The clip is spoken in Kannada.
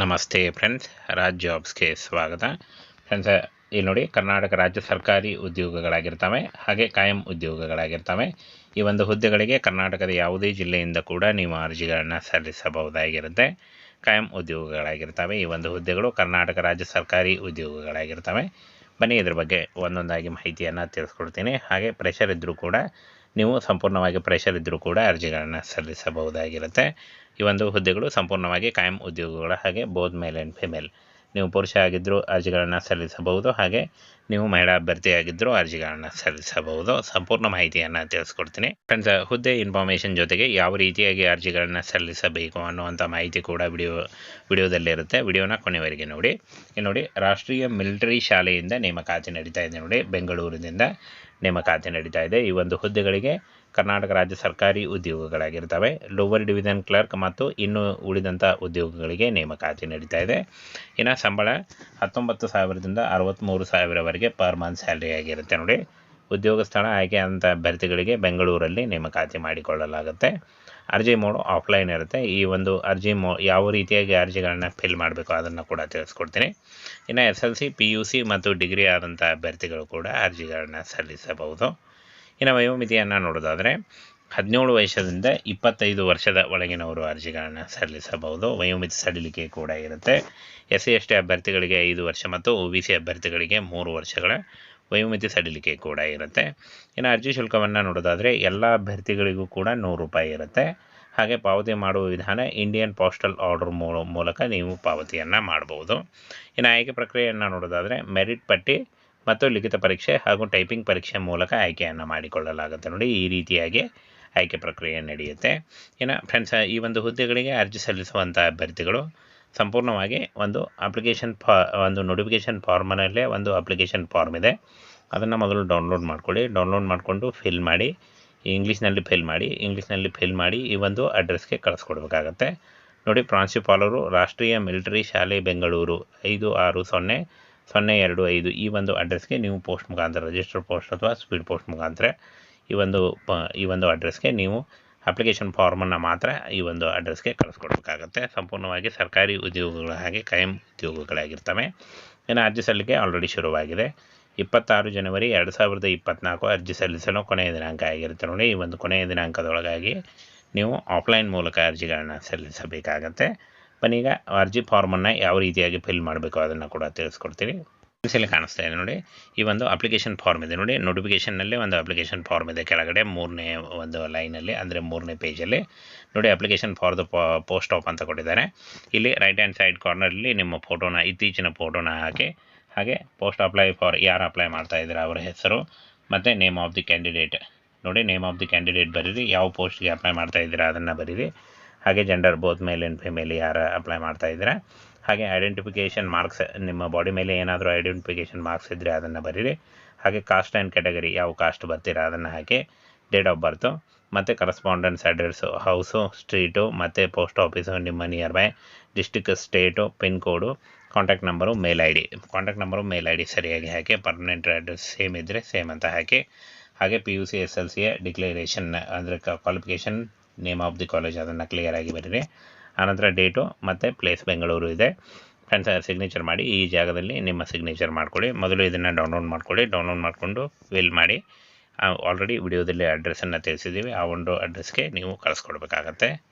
ನಮಸ್ತೆ ಫ್ರೆಂಡ್ಸ್ ರಾಜ್ ಜಾಬ್ಸ್ಗೆ ಸ್ವಾಗತ. ಫ್ರೆಂಡ್ಸ್ ಇಲ್ಲಿ ನೋಡಿ, ಕರ್ನಾಟಕ ರಾಜ್ಯ ಸರ್ಕಾರಿ ಉದ್ಯೋಗಗಳಾಗಿರ್ತವೆ, ಹಾಗೆ ಕಾಯಂ ಉದ್ಯೋಗಗಳಾಗಿರ್ತವೆ. ಈ ಒಂದು ಹುದ್ದೆಗಳಿಗೆ ಕರ್ನಾಟಕದ ಯಾವುದೇ ಜಿಲ್ಲೆಯಿಂದ ಕೂಡ ನೀವು ಅರ್ಜಿಗಳನ್ನು ಸಲ್ಲಿಸಬಹುದಾಗಿರುತ್ತೆ. ಕಾಯಂ ಉದ್ಯೋಗಗಳಾಗಿರ್ತವೆ. ಈ ಒಂದು ಹುದ್ದೆಗಳು ಕರ್ನಾಟಕ ರಾಜ್ಯ ಸರ್ಕಾರಿ ಉದ್ಯೋಗಗಳಾಗಿರ್ತವೆ. ಬನ್ನಿ, ಇದ್ರ ಬಗ್ಗೆ ಒಂದೊಂದಾಗಿ ಮಾಹಿತಿಯನ್ನು ತಿಳಿಸ್ಕೊಡ್ತೀನಿ. ಹಾಗೆ ಪ್ರೆಷರ್ ಇದ್ದರೂ ಕೂಡ, ನೀವು ಸಂಪೂರ್ಣವಾಗಿ ಪ್ರೆಷರ್ ಇದ್ದರೂ ಕೂಡ ಅರ್ಜಿಗಳನ್ನು ಸಲ್ಲಿಸಬಹುದಾಗಿರುತ್ತೆ. ಈ ಒಂದು ಹುದ್ದೆಗಳು ಸಂಪೂರ್ಣವಾಗಿ ಕಾಯಂ ಉದ್ಯೋಗಗಳ ಹಾಗೆ ಬೋಧ್ ಮೇಲ್ ಆ್ಯಂಡ್ ಫಿಮೇಲ್ ನೀವು ಪುರುಷ ಆಗಿದ್ದರೂ ಅರ್ಜಿಗಳನ್ನು ಸಲ್ಲಿಸಬಹುದು. ಹಾಗೆ ನೀವು ಮಹಿಳಾ ಅಭ್ಯರ್ಥಿಯಾಗಿದ್ದರೂ ಅರ್ಜಿಗಳನ್ನು ಸಲ್ಲಿಸಬಹುದು. ಸಂಪೂರ್ಣ ಮಾಹಿತಿಯನ್ನು ತಿಳಿಸ್ಕೊಡ್ತೀನಿ. ಫ್ರೆಂಡ್ಸ್ ಹುದ್ದೆ ಇನ್ಫಾರ್ಮೇಷನ್ ಜೊತೆಗೆ ಯಾವ ರೀತಿಯಾಗಿ ಅರ್ಜಿಗಳನ್ನು ಸಲ್ಲಿಸಬೇಕು ಅನ್ನುವಂಥ ಮಾಹಿತಿ ಕೂಡ ವಿಡಿಯೋ, ವಿಡಿಯೋದಲ್ಲಿರುತ್ತೆ. ವಿಡಿಯೋನ ಕೊನೆವರೆಗೆ ನೋಡಿ. ನೋಡಿ, ರಾಷ್ಟ್ರೀಯ ಮಿಲಿಟರಿ ಶಾಲೆಯಿಂದ ನೇಮಕಾತಿ ನಡೀತಾ ಇದೆ ನೋಡಿ. ಬೆಂಗಳೂರಿನಿಂದ ನೇಮಕಾತಿ ನಡೀತಾ ಇದೆ. ಈ ಒಂದು ಹುದ್ದೆಗಳಿಗೆ ಕರ್ನಾಟಕ ರಾಜ್ಯ ಸರ್ಕಾರಿ ಉದ್ಯೋಗಗಳಾಗಿರ್ತವೆ. ಲೋವರ್ ಡಿವಿಷನ್ ಕ್ಲರ್ಕ್ ಮತ್ತು ಇನ್ನು ಉಳಿದಂಥ ಉದ್ಯೋಗಗಳಿಗೆ ನೇಮಕಾತಿ ನಡೀತಾ ಇದೆ. ಇನ್ನು ಸಂಬಳ ಹತ್ತೊಂಬತ್ತು ಸಾವಿರದಿಂದ ಅರವತ್ತ್ಮೂರು ಸಾವಿರವರೆಗೆ ಪರ್ ಮಂತ್ ಸ್ಯಾಲ್ರಿ ಆಗಿರುತ್ತೆ ನೋಡಿ. ಉದ್ಯೋಗ ಸ್ಥಳ ಆಯ್ಕೆ ಅಂತ ಅಭ್ಯರ್ಥಿಗಳಿಗೆ ಬೆಂಗಳೂರಲ್ಲಿ ನೇಮಕಾತಿ ಮಾಡಿಕೊಳ್ಳಲಾಗುತ್ತೆ. ಅರ್ಜಿ ಮೋಡ್ ಆಫ್ಲೈನ್ ಇರುತ್ತೆ. ಈ ಒಂದು ಅರ್ಜಿ ಮೋ, ಯಾವ ರೀತಿಯಾಗಿ ಅರ್ಜಿಗಳನ್ನ ಫಿಲ್ ಮಾಡಬೇಕು ಅದನ್ನು ಕೂಡ ತಿಳಿಸ್ಕೊಡ್ತೀನಿ. ಇನ್ನು S L C P U C ಮತ್ತು ಡಿಗ್ರಿ ಆದಂಥ ಅಭ್ಯರ್ಥಿಗಳು ಕೂಡ ಅರ್ಜಿಗಳನ್ನು ಸಲ್ಲಿಸಬಹುದು. ಇನ್ನು ವಯೋಮಿತಿಯನ್ನು ನೋಡೋದಾದರೆ, ಹದಿನೇಳು ವಯಸ್ಸದಿಂದ ಇಪ್ಪತ್ತೈದು ವರ್ಷದ ಒಳಗಿನವರು ಅರ್ಜಿಗಳನ್ನು ಸಲ್ಲಿಸಬಹುದು. ವಯೋಮಿತಿ ಸಡಿಲಿಕೆ ಕೂಡ ಇರುತ್ತೆ. ಎಸ್ ಸಿ ಎಸ್ ಟಿ ಅಭ್ಯರ್ಥಿಗಳಿಗೆ ಐದು ವರ್ಷ ಮತ್ತು ಒ ಬಿ ಸಿ ಅಭ್ಯರ್ಥಿಗಳಿಗೆ ಮೂರು ವರ್ಷಗಳ ವಯೋಮಿತಿ ಸಡಿಲಿಕೆ ಕೂಡ ಇರುತ್ತೆ. ಇನ್ನು ಅರ್ಜಿ ಶುಲ್ಕವನ್ನು ನೋಡೋದಾದರೆ ಎಲ್ಲ ಅಭ್ಯರ್ಥಿಗಳಿಗೂ ಕೂಡ ನೂರು ರೂಪಾಯಿ ಇರುತ್ತೆ. ಹಾಗೆ ಪಾವತಿ ಮಾಡುವ ವಿಧಾನ ಇಂಡಿಯನ್ ಪೋಸ್ಟಲ್ ಆರ್ಡರ್ ಮೂಲಕ ನೀವು ಪಾವತಿಯನ್ನು ಮಾಡಬಹುದು ಇನ್ನು ಆಯ್ಕೆ ಪ್ರಕ್ರಿಯೆಯನ್ನು ನೋಡೋದಾದರೆ ಮೆರಿಟ್ ಪಟ್ಟಿ ಮತ್ತು ಲಿಖಿತ ಪರೀಕ್ಷೆ ಹಾಗೂ ಟೈಪಿಂಗ್ ಪರೀಕ್ಷೆ ಮೂಲಕ ಆಯ್ಕೆಯನ್ನು ಮಾಡಿಕೊಳ್ಳಲಾಗುತ್ತೆ ನೋಡಿ, ಈ ರೀತಿಯಾಗಿ ಆಯ್ಕೆ ಪ್ರಕ್ರಿಯೆ ನಡೆಯುತ್ತೆ. ಇನ್ನು ಫ್ರೆಂಡ್ಸ್ ಈ ಒಂದು ಹುದ್ದೆಗಳಿಗೆ ಅರ್ಜಿ ಸಲ್ಲಿಸುವಂಥ ಅಭ್ಯರ್ಥಿಗಳು ಸಂಪೂರ್ಣವಾಗಿ ಒಂದು ಅಪ್ಲಿಕೇಶನ್ ಫಾ ಒಂದು ನೋಟಿಫಿಕೇಷನ್ ಫಾರ್ಮನಲ್ಲೇ ಒಂದು ಅಪ್ಲಿಕೇಶನ್ ಫಾರ್ಮ್ ಇದೆ. ಅದನ್ನು ಮೊದಲು ಡೌನ್ಲೋಡ್ ಮಾಡ್ಕೊಳ್ಳಿ. ಡೌನ್ಲೋಡ್ ಮಾಡಿಕೊಂಡು ಫಿಲ್ ಮಾಡಿ. ಇಂಗ್ಲೀಷ್ನಲ್ಲಿ ಫಿಲ್ ಮಾಡಿ. ಇಂಗ್ಲೀಷ್ನಲ್ಲಿ ಫಿಲ್ ಮಾಡಿ ಈ ಒಂದು ಅಡ್ರೆಸ್ಗೆ ಕಳಿಸ್ಕೊಡ್ಬೇಕಾಗತ್ತೆ. ನೋಡಿ ಪ್ರಾಂಶುಪಾಲರು ರಾಷ್ಟ್ರೀಯ ಮಿಲಿಟರಿ ಶಾಲೆ ಬೆಂಗಳೂರು ಐದು ಆರು ಸೊನ್ನೆ ಸೊನ್ನೆ ಎರಡು ಐದು ಈ ಒಂದು ಅಡ್ರೆಸ್ಗೆ ನೀವು ಪೋಸ್ಟ್ ಮುಖಾಂತರ ರಿಜಿಸ್ಟರ್ ಪೋಸ್ಟ್ ಅಥವಾ ಸ್ಪೀಡ್ ಪೋಸ್ಟ್ ಮುಖಾಂತರ ಈ ಒಂದು ಈ ಒಂದು ಅಡ್ರೆಸ್ಗೆ ನೀವು ಅಪ್ಲಿಕೇಶನ್ ಫಾರ್ಮನ್ನು ಮಾತ್ರ ಈ ಒಂದು ಅಡ್ರೆಸ್ಗೆ ಕಳಿಸ್ಕೊಡ್ಬೇಕಾಗತ್ತೆ. ಸಂಪೂರ್ಣವಾಗಿ ಸರ್ಕಾರಿ ಉದ್ಯೋಗಗಳ ಹಾಗೆ ಕಾಯಂ ಉದ್ಯೋಗಗಳಾಗಿರ್ತವೆ. ಇನ್ನು ಅರ್ಜಿ ಸಲ್ಲಿಕೆ ಆಲ್ರೆಡಿ ಶುರುವಾಗಿದೆ. ಇಪ್ಪತ್ತಾರು ಜನವರಿ ಎರಡು ಸಾವಿರದ ಇಪ್ಪತ್ತ್ನಾಲ್ಕು ಅರ್ಜಿ ಸಲ್ಲಿಸಲು ಕೊನೆಯ ದಿನಾಂಕ ಆಗಿರುತ್ತೆ ನೋಡಿ. ಈ ಒಂದು ಕೊನೆಯ ದಿನಾಂಕದೊಳಗಾಗಿ ನೀವು ಆಫ್ಲೈನ್ ಮೂಲಕ ಅರ್ಜಿಗಳನ್ನು ಸಲ್ಲಿಸಬೇಕಾಗತ್ತೆ. ಬನ್ನೀಗ ಅರ್ಜಿ ಫಾರ್ಮನ್ನು ಯಾವ ರೀತಿಯಾಗಿ ಫಿಲ್ ಮಾಡಬೇಕು ಅದನ್ನು ಕೂಡ ತಿಳಿಸ್ಕೊಡ್ತೀನಿ. ಇಲ್ಲಿ ಕಾಣಿಸ್ತಾ ಇದೆ ನೋಡಿ. ಈ ಒಂದು ಅಪ್ಲಿಕೇಶನ್ ಫಾರ್ಮ್ ಇದೆ ನೋಡಿ. ನೋಟಿಫಿಕೇಶನ್ನಲ್ಲಿ ಒಂದು ಅಪ್ಲಿಕೇಶನ್ ಫಾರ್ಮ್ ಇದೆ ಕೆಳಗಡೆ, ಮೂರನೇ ಒಂದು ಲೈನಲ್ಲಿ ಅಂದರೆ ಮೂರನೇ ಪೇಜಲ್ಲಿ ನೋಡಿ application for the post of ಅಂತ ಕೊಟ್ಟಿದ್ದಾರೆ. ಇಲ್ಲಿ ರೈಟ್ ಹ್ಯಾಂಡ್ ಸೈಡ್ ಕಾರ್ನರಲ್ಲಿ ನಿಮ್ಮ ಫೋಟೋನ ಇತ್ತೀಚಿನ ಫೋಟೋನ ಹಾಕಿ, ಹಾಗೆ ಪೋಸ್ಟ್ ಅಪ್ಲೈ ಫಾರ್ ಯಾರು ಅಪ್ಲೈ ಮಾಡ್ತಾ ಇದ್ದಾರೆ ಅವರ ಹೆಸರು, ಮತ್ತು ನೇಮ್ ಆಫ್ ದಿ ಕ್ಯಾಂಡಿಡೇಟ್ ನೋಡಿ ನೇಮ್ ಆಫ್ ದಿ ಕ್ಯಾಂಡಿಡೇಟ್ ಬರೀರಿ, ಯಾವ ಪೋಸ್ಟ್ಗೆ ಅಪ್ಲೈ ಮಾಡ್ತಾ ಇದ್ದೀರಾ ಅದನ್ನು ಬರೀರಿ. ಹಾಗೆ gender both male and female ಯಾರು ಅಪ್ಲೈ ಮಾಡ್ತಾ ಇದ್ದೀರಾ. ಹಾಗೆ ಐಡೆಂಟಿಫಿಕೇಷನ್ ಮಾರ್ಕ್ಸ್ ನಿಮ್ಮ ಬಾಡಿ ಮೇಲೆ ಏನಾದರೂ ಐಡೆಂಟಿಫಿಕೇಷನ್ ಮಾರ್ಕ್ಸ್ ಇದ್ದರೆ ಅದನ್ನು ಬರೀರಿ. ಹಾಗೆ ಕಾಸ್ಟ್ ಆ್ಯಂಡ್ ಕ್ಯಾಟಗರಿ ಯಾವ ಕಾಸ್ಟ್ ಬರ್ತೀರಾ ಅದನ್ನು ಹಾಕಿ ಡೇಟ್ ಆಫ್ ಬರ್ತು ಮತ್ತು ಕರೆಸ್ಪಾಂಡೆನ್ಸ್ ಅಡ್ರೆಸ್ಸು ಹೌಸು ಸ್ಟ್ರೀಟು ಮತ್ತು ಪೋಸ್ಟ್ ಆಫೀಸು ನಿಮ್ಮ near by district state pin code contact number mail I D contact number mail I D ಸರಿಯಾಗಿ ಹಾಕಿ ಪರ್ಮನೆಂಟ್ ಅಡ್ರೆಸ್ ಸೇಮ್ ಇದ್ದರೆ ಸೇಮ್ ಅಂತ ಹಾಕಿ ಹಾಗೆ P U C S L ಸಿಯ ಡಿಕ್ಲರೇಷನ್ ಅಂದರೆ qualification name of the college ಅದನ್ನು ಕ್ಲಿಯರಾಗಿ ಬರೀರಿ. ಆನಂತರ ಡೇಟು ಮತ್ತು ಪ್ಲೇಸ್ ಬೆಂಗಳೂರು ಇದೆ. ಫ್ರೆಂಡ್ಸ್ ಸಿಗ್ನೇಚರ್ ಮಾಡಿ ಈ ಜಾಗದಲ್ಲಿ ನಿಮ್ಮ ಸಿಗ್ನೇಚರ್ ಮಾಡ್ಕೊಳ್ಳಿ. ಮೊದಲು ಇದನ್ನು ಡೌನ್ಲೋಡ್ ಮಾಡ್ಕೊಳ್ಳಿ. ಡೌನ್ಲೋಡ್ ಮಾಡಿಕೊಂಡು ಫಿಲ್ ಮಾಡಿ. ಆಲ್ರೆಡಿ ವಿಡಿಯೋದಲ್ಲಿ ಅಡ್ರೆಸ್ಸನ್ನು ತಿಳಿಸಿದ್ದೀವಿ. ಆ ಒಂದು ಅಡ್ರೆಸ್ಗೆ ನೀವು ಕಳಿಸ್ಕೊಡ್ಬೇಕಾಗತ್ತೆ.